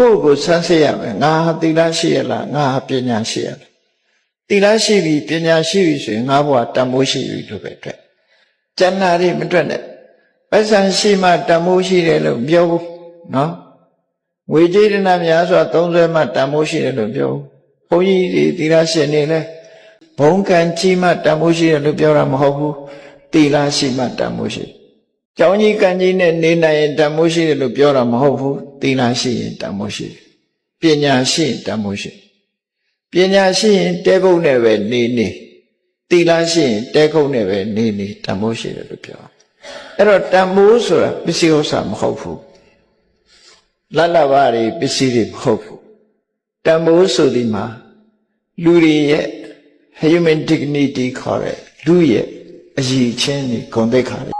ကိုယ့်ကိုယ်ဆန်းစစ်ရမယ်ငါဟာသီလရှိရလားငါဟာပညာရှိရလားသီလရှိပြီပညာရှိပြီဆိုရင်ငါဘဝတန်ဖိုးရှိပြီလို့ပဲအတွက်ကျန်တာတွေမတွက်နဲ့ပတ်စံရှိမှတန်ဖိုးရှိတယ်လို့ပြောဘူးနော်ငွေကြေးဒနာများစွာသုံးစွဲမှတန်ဖိုးရှိတယ်လို့ပြောဘူးဘုန်းကြီးတွေသီလရှင်နေလဲဘုံကံကြီးမှတန်ဖိုးရှိတယ်လို့ပြောတာမဟုတ်ဘူးသီလရှိမှတန်ဖိုးရှိတယ်ကျောင်းကြီးကံကြီးနဲ့နေနိုင်ရင်တန်ဖိုးရှိတယ်လို့ပြောတာမဟုတ်ဘူး သီလရှိရင်တန်ဖိုးရှိတယ်ပညာရှိရင်တန်ဖိုးရှိတယ်ပညာရှိရင်တဲကုတ်နဲ့ပဲနေနေသီလရှိရင်တဲကုတ်နဲ့ပဲနေနေတန်ဖိုးရှိတယ်လို့ပြောအဲ့တော့တန်ဖိုးဆိုတာပစ္စည်းဥစ္စာမဟုတ်ဘူးလတ်လတ်ပါးတွေပစ္စည်းတွေမဟုတ်ဘူးတန်ဖိုးဆိုဒီမှာလူတွေရဲ့ human dignity ခေါ်တဲ့လူရဲ့အရည်ချင်းတွေဂုဏ်သိက္ခာတွေ